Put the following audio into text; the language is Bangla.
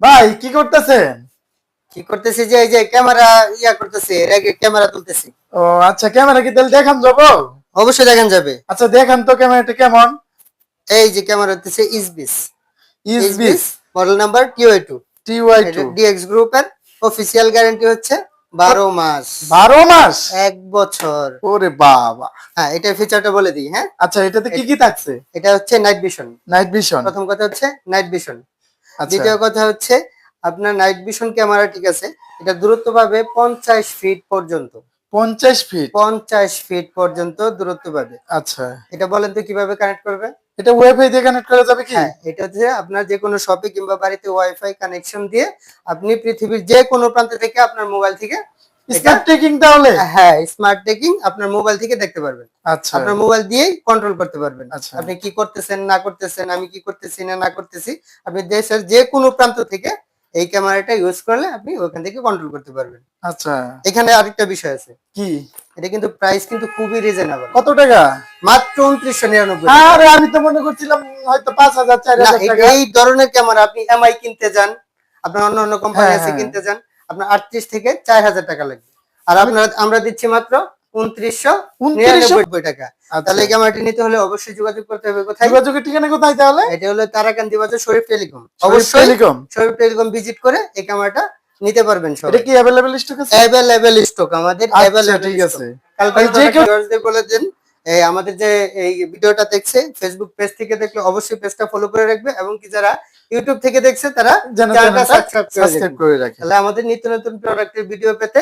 ভাই কি করতেছেন? কি করতেছি যে এই যে ক্যামেরা ইয়া করতেছি এর আগে ক্যামেরা তুলতেছি। ও আচ্ছা ক্যামেরা কি তাহলে দেখান যাব? অবশ্যই দেখান যাবে। আচ্ছা দেখান তো ক্যামেরাটা কেমন? এই যে ক্যামেরা হচ্ছে ইসবিস। ইসবিস। Model number TOA two TY two DX গ্রুপের অফিসিয়াল গ্যারান্টি হচ্ছে বারো মাস। বারো মাস? এক বছর। ওরে বাবা। হ্যাঁ এটার ফিচারটা বলে দিই হ্যাঁ? আচ্ছা এটাতে কি কি থাকছে? এটা হচ্ছে নাইট ভিশন নাইট ভিশন প্রথম কথা হচ্ছে নাইট ভিশন দ্বিতীয় কথা হচ্ছে আপনার নাইট ভিশন ক্যামেরা ঠিক আছে এটা দূরত্ব পাবে পঞ্চাশ ফিট পর্যন্ত। পঞ্চাশ ফিট পঞ্চাশ ফিট পর্যন্ত দূরত্ব পাবে। আচ্ছা। এটা বলেন তো কীভাবে কানেক্ট করবে? এটা ওয়াইফাই দিয়ে কানেক্ট করা যাবে কি? হ্যাঁ এটা হচ্ছে আপনার যে কোনো শপে কিংবা বাড়িতে ওয়াইফাই কানেকশন দিয়ে আপনি পৃথিবীর যে কোনো প্রান্ত থেকে আপনার মোবাইল থেকে স্মার্ট টেকিং তাহলে? হ্যাঁ স্মার্ট টেকিং আপনার মোবাইল থেকে দেখতে পারবেন। আচ্ছা। আপনার মোবাইল দিয়েই কন্ট্রোল করতে পারবেন। আচ্ছা। আপনি কি করতেছেন না করতেছেন আমি কি করতেছি না না করতেছি আপনি দেশের যে কোনো প্রান্ত থেকে এই ক্যামেরাটা ইউজ করলে আপনি ওখান থেকে কন্ট্রোল করতে পারবেন। আচ্ছা। এখানে আরেকটা বিষয় আছে। কি? এটা কিন্তু প্রাইস কিন্তু খুবই রিজনেবল কত টাকা? মাত্র উনত্রিশশো নিরানব্বই আরে আমি তো মনে করছিলাম হয়তো পাঁচ হাজার চার হাজার এই ধরনের ক্যামেরা আপনি এমআই কিনতে যান আপনার অন্য অন্য কোম্পানি হ্যাঁ, আছে হ্যাঁ। কিনতে যান আপনার আটত্রিশ থেকে চার হাজার টাকা লাগবে। আর আপনারা আমরা দিচ্ছি মাত্র উনত্রিশশো নিরানব্বই টাকা। আচ্ছা। তাহলে নিতে হলে অবশ্যই যোগাযোগ করতে হবে কোথায়? যোগাযোগের ঠিকানা কোথায় তাহলে? এটা হলো তারাকান্দি বাজার শরীফ টেলিকম। অবশ্যই টেলিকম। শরীফ টেলিকম ভিজিট করে এই ক্যামেরাটা নিতে পারবেন এটা সবাই কি অ্যাভেলেবল স্টক আছে? স্টক আমাদের আচ্ছা ঠিক আছে। কালকে যে কেউ- বলে দেন এই আমাদের যে এই ভিডিওটা দেখছে ফেসবুক পেজ থেকে দেখলে অবশ্যই পেজটা ফলো করে রাখবে এবং কি যারা ইউটিউব থেকে দেখছে তারা চ্যানেলটা সাবস্ক্রাইব করে রাখে। তাহলে আমাদের নিত্য নতুন প্রোডাক্টের ভিডিও পেতে